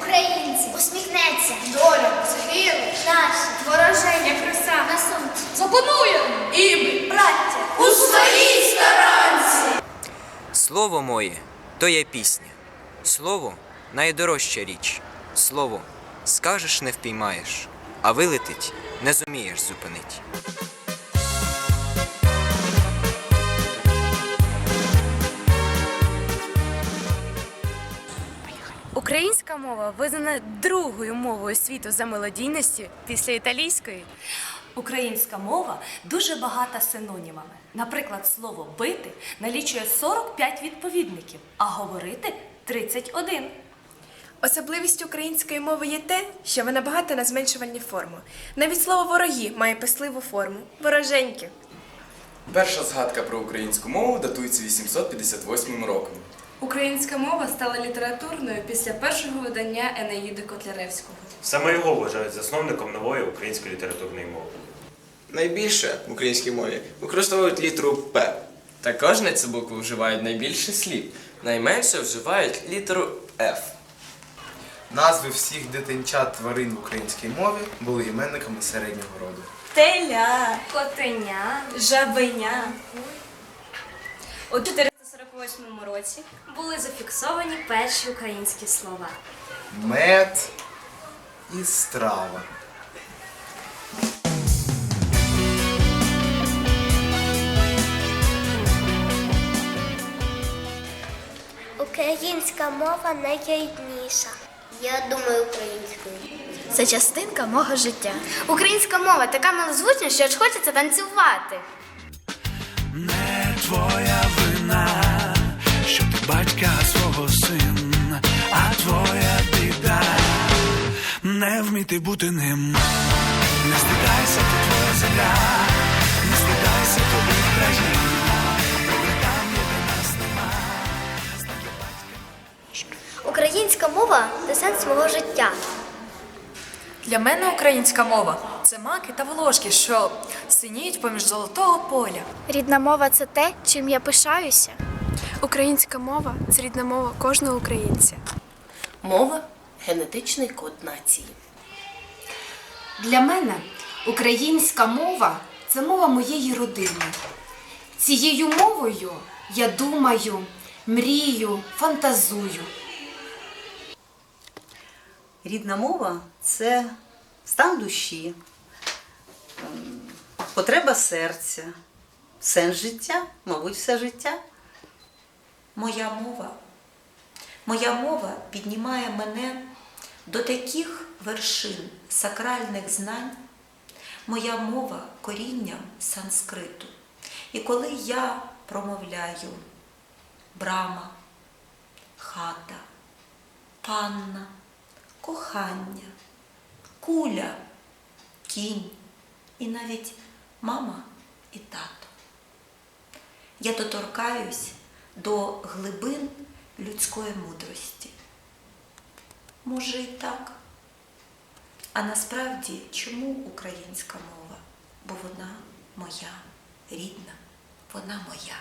українці, усміхнеться, доля, загине, наше вороження краса. на сонці, Запанує і ми, браття, у своїй старанці. Слово моє то є пісня. Слово найдорожча річ. Слово скажеш не впіймаєш, а вилетить не зумієш зупинить. Українська мова визнана другою мовою світу за мелодійністю після італійської. Українська мова дуже багата синонімами. Наприклад, слово бити налічує 45 відповідників, а говорити 31. Особливість української мови є те, що вона багата на зменшувальні форми. Навіть слово вороги має писливу форму вороженьки. Перша згадка про українську мову датується 858 роком. Українська мова стала літературною після першого видання Енеїди Котляревського. Саме його вважають засновником нової української літературної мови. Найбільше в українській мові використовують літеру П. Також на цю букву вживають найбільше слів, найменше вживають літеру Ф. Назви всіх дитинчат тварин в українській мові були іменниками середнього роду. Теля, котеня, жабеня. У 448 році були зафіксовані перші українські слова. Мед і страва. Українська мова найрідніша. Я думаю українською. Це частинка мого життя. Українська мова така милозвучна, що аж хочеться танцювати. Не твоя вина, батька свого син, а твоя біда не вміти бути ним. Не стидайся, ти твоя земля, не стидайся тобі країна, добре там, є нас нема. Українська мова це сенс мого життя. Для мене українська мова це маки та волошки, що синіють поміж золотого поля. Рідна мова це те, чим я пишаюся. Українська мова це рідна мова кожного українця. Мова генетичний код нації. Для мене українська мова це мова моєї родини. Цією мовою я думаю, мрію, фантазую. Рідна мова це стан душі, ем, потреба серця, сенс життя, мабуть, все життя. Моя мова. Моя мова піднімає мене до таких вершин сакральних знань. Моя мова корінням санскриту. І коли я промовляю брама, хата, панна, кохання, куля, кінь і навіть мама і тато, я доторкаюсь до глибин людської мудрості. Може і так. А насправді чому українська мова? Бо вона моя рідна, вона моя.